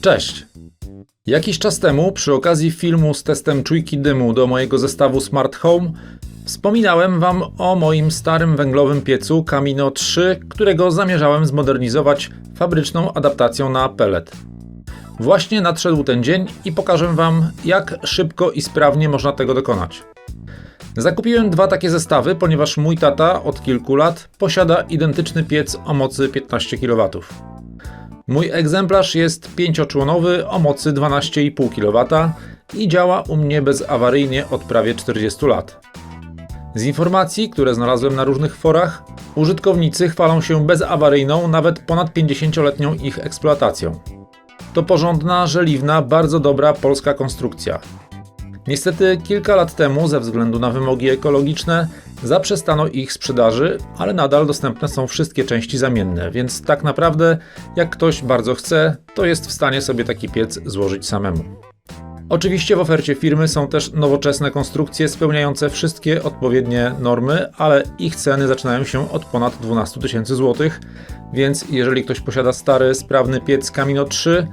Cześć! Jakiś czas temu, przy okazji filmu z testem czujki dymu do mojego zestawu Smart Home, wspominałem Wam o moim starym węglowym piecu Camino 3, którego zamierzałem zmodernizować fabryczną adaptacją na pellet. Właśnie nadszedł ten dzień i pokażę Wam, jak szybko i sprawnie można tego dokonać. Zakupiłem dwa takie zestawy, ponieważ mój tata od kilku lat posiada identyczny piec o mocy 15 kW. Mój egzemplarz jest pięcioczłonowy o mocy 12,5 kW i działa u mnie bezawaryjnie od prawie 40 lat. Z informacji, które znalazłem na różnych forach, użytkownicy chwalą się bezawaryjną, nawet ponad 50-letnią ich eksploatacją. To porządna, żeliwna, bardzo dobra polska konstrukcja. Niestety kilka lat temu, ze względu na wymogi ekologiczne, zaprzestano ich sprzedaży, ale nadal dostępne są wszystkie części zamienne, więc tak naprawdę, jak ktoś bardzo chce, to jest w stanie sobie taki piec złożyć samemu. Oczywiście w ofercie firmy są też nowoczesne konstrukcje spełniające wszystkie odpowiednie normy, ale ich ceny zaczynają się od ponad 12 tysięcy złotych, więc jeżeli ktoś posiada stary, sprawny piec Camino 3,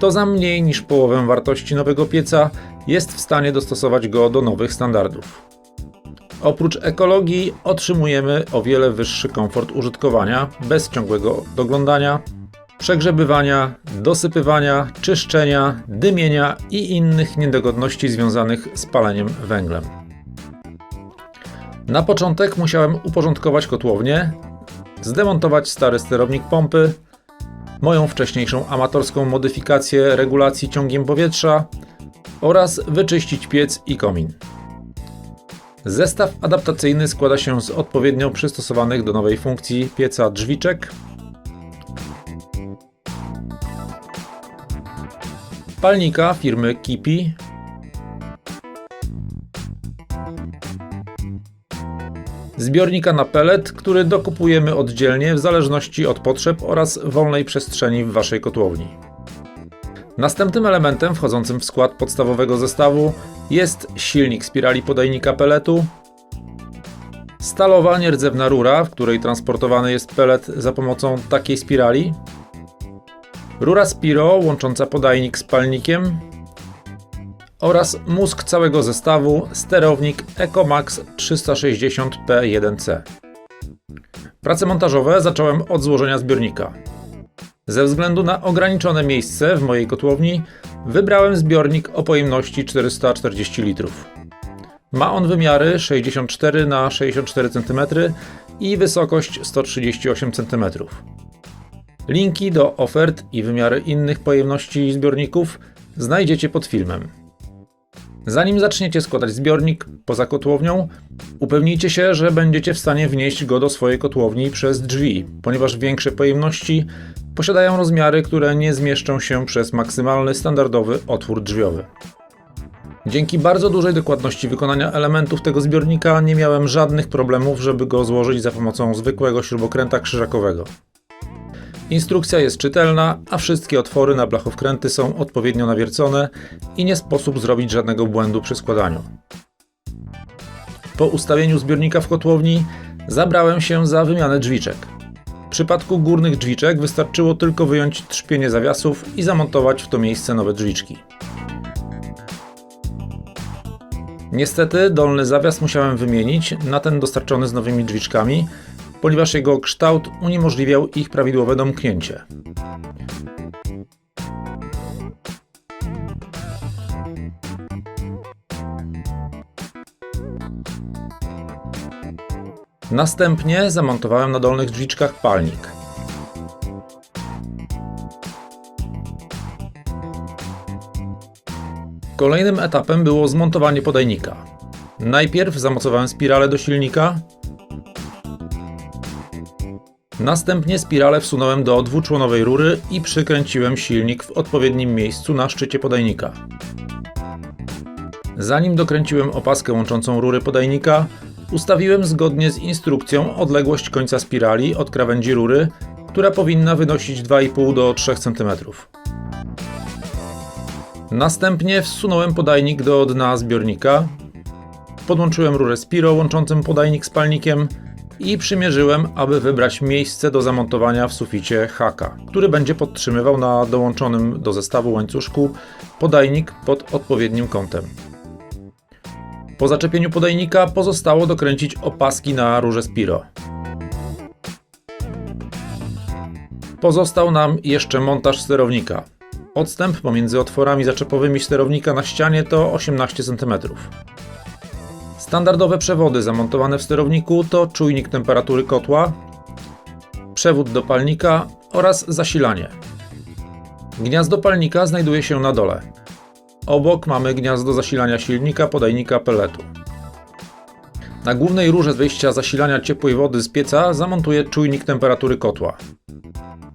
to za mniej niż połowę wartości nowego pieca jest w stanie dostosować go do nowych standardów. Oprócz ekologii otrzymujemy o wiele wyższy komfort użytkowania, bez ciągłego doglądania, przegrzebywania, dosypywania, czyszczenia, dymienia i innych niedogodności związanych z paleniem węglem. Na początek musiałem uporządkować kotłownię, zdemontować stary sterownik pompy, moją wcześniejszą amatorską modyfikację regulacji ciągiem powietrza oraz wyczyścić piec i komin. Zestaw adaptacyjny składa się z odpowiednio przystosowanych do nowej funkcji pieca drzwiczek, palnika firmy Kipi, zbiornika na pellet, który dokupujemy oddzielnie w zależności od potrzeb oraz wolnej przestrzeni w Waszej kotłowni. Następnym elementem wchodzącym w skład podstawowego zestawu jest silnik spirali podajnika peletu, stalowa nierdzewna rura, w której transportowany jest pelet za pomocą takiej spirali, rura Spiro łącząca podajnik z palnikiem oraz mózg całego zestawu sterownik Ecomax 360P1C. Prace montażowe zacząłem od złożenia zbiornika. Ze względu na ograniczone miejsce w mojej kotłowni wybrałem zbiornik o pojemności 440 litrów. Ma on wymiary 64 x 64 cm i wysokość 138 cm. Linki do ofert i wymiary innych pojemności zbiorników znajdziecie pod filmem. Zanim zaczniecie składać zbiornik poza kotłownią, upewnijcie się, że będziecie w stanie wnieść go do swojej kotłowni przez drzwi, ponieważ większe pojemności posiadają rozmiary, które nie zmieszczą się przez maksymalny standardowy otwór drzwiowy. Dzięki bardzo dużej dokładności wykonania elementów tego zbiornika nie miałem żadnych problemów, żeby go złożyć za pomocą zwykłego śrubokręta krzyżakowego. Instrukcja jest czytelna, a wszystkie otwory na blachowkręty są odpowiednio nawiercone i nie sposób zrobić żadnego błędu przy składaniu. Po ustawieniu zbiornika w kotłowni zabrałem się za wymianę drzwiczek. W przypadku górnych drzwiczek wystarczyło tylko wyjąć trzpienie zawiasów i zamontować w to miejsce nowe drzwiczki. Niestety dolny zawias musiałem wymienić na ten dostarczony z nowymi drzwiczkami, ponieważ jego kształt uniemożliwiał ich prawidłowe domknięcie. Następnie zamontowałem na dolnych drzwiczkach palnik. Kolejnym etapem było zmontowanie podajnika. Najpierw zamocowałem spiralę do silnika, Następnie spiralę wsunąłem do dwuczłonowej rury i przykręciłem silnik w odpowiednim miejscu na szczycie podajnika. Zanim dokręciłem opaskę łączącą rury podajnika, ustawiłem zgodnie z instrukcją odległość końca spirali od krawędzi rury, która powinna wynosić 2,5 do 3 cm. Następnie wsunąłem podajnik do dna zbiornika, podłączyłem rurę Spiro łączącym podajnik z palnikiem, i przymierzyłem, aby wybrać miejsce do zamontowania w suficie haka, który będzie podtrzymywał na dołączonym do zestawu łańcuszku podajnik pod odpowiednim kątem. Po zaczepieniu podajnika pozostało dokręcić opaski na rurze Spiro. Pozostał nam jeszcze montaż sterownika. Odstęp pomiędzy otworami zaczepowymi sterownika na ścianie to 18 cm. Standardowe przewody zamontowane w sterowniku to czujnik temperatury kotła, przewód do palnika oraz zasilanie. Gniazdo palnika znajduje się na dole. Obok mamy gniazdo zasilania silnika podajnika pelletu. Na głównej rurze wyjścia zasilania ciepłej wody z pieca zamontuję czujnik temperatury kotła.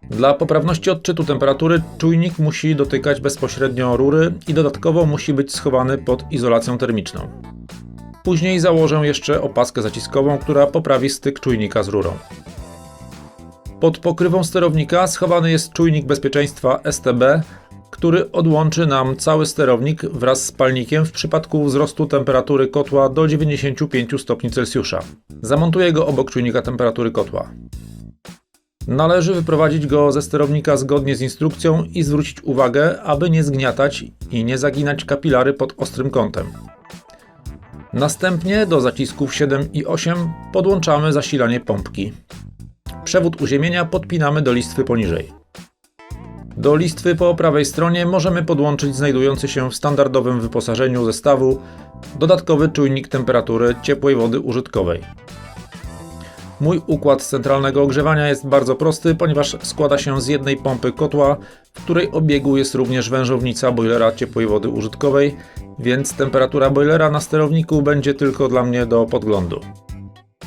Dla poprawności odczytu temperatury czujnik musi dotykać bezpośrednio rury i dodatkowo musi być schowany pod izolacją termiczną. Później założę jeszcze opaskę zaciskową, która poprawi styk czujnika z rurą. Pod pokrywą sterownika schowany jest czujnik bezpieczeństwa STB, który odłączy nam cały sterownik wraz z palnikiem w przypadku wzrostu temperatury kotła do 95 stopni Celsjusza. Zamontuję go obok czujnika temperatury kotła. Należy wyprowadzić go ze sterownika zgodnie z instrukcją i zwrócić uwagę, aby nie zgniatać i nie zaginać kapilary pod ostrym kątem. Następnie do zacisków 7 i 8 podłączamy zasilanie pompki. Przewód uziemienia podpinamy do listwy poniżej. Do listwy po prawej stronie możemy podłączyć znajdujący się w standardowym wyposażeniu zestawu dodatkowy czujnik temperatury ciepłej wody użytkowej. Mój układ centralnego ogrzewania jest bardzo prosty, ponieważ składa się z jednej pompy kotła, w której obiegu jest również wężownica boilera ciepłej wody użytkowej, więc temperatura boilera na sterowniku będzie tylko dla mnie do podglądu.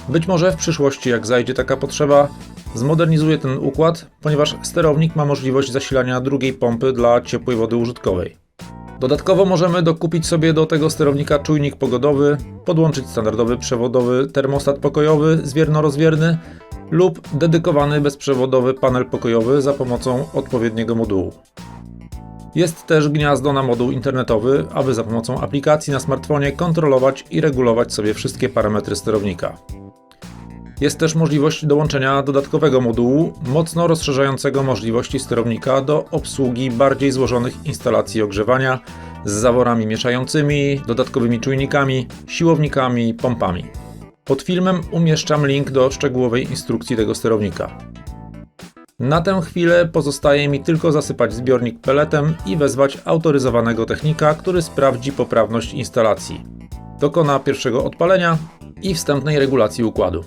Być może w przyszłości, jak zajdzie taka potrzeba, zmodernizuję ten układ, ponieważ sterownik ma możliwość zasilania drugiej pompy dla ciepłej wody użytkowej. Dodatkowo możemy dokupić sobie do tego sterownika czujnik pogodowy, podłączyć standardowy przewodowy termostat pokojowy zwierno-rozwierny lub dedykowany bezprzewodowy panel pokojowy za pomocą odpowiedniego modułu. Jest też gniazdo na moduł internetowy, aby za pomocą aplikacji na smartfonie kontrolować i regulować sobie wszystkie parametry sterownika. Jest też możliwość dołączenia dodatkowego modułu, mocno rozszerzającego możliwości sterownika do obsługi bardziej złożonych instalacji ogrzewania z zaworami mieszającymi, dodatkowymi czujnikami, siłownikami, pompami. Pod filmem umieszczam link do szczegółowej instrukcji tego sterownika. Na tę chwilę pozostaje mi tylko zasypać zbiornik peletem i wezwać autoryzowanego technika, który sprawdzi poprawność instalacji. Dokona pierwszego odpalenia i wstępnej regulacji układu.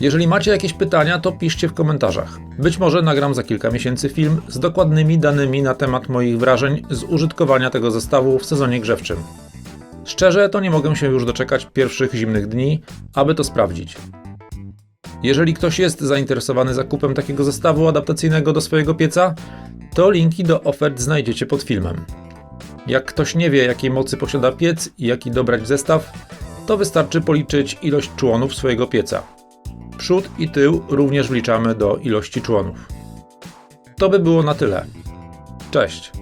Jeżeli macie jakieś pytania, to piszcie w komentarzach. Być może nagram za kilka miesięcy film z dokładnymi danymi na temat moich wrażeń z użytkowania tego zestawu w sezonie grzewczym. Szczerze, to nie mogę się już doczekać pierwszych zimnych dni, aby to sprawdzić. Jeżeli ktoś jest zainteresowany zakupem takiego zestawu adaptacyjnego do swojego pieca, to linki do ofert znajdziecie pod filmem. Jak ktoś nie wie, jakiej mocy posiada piec i jaki dobrać zestaw, to wystarczy policzyć ilość członów swojego pieca. Przód i tył również wliczamy do ilości członów. To by było na tyle. Cześć.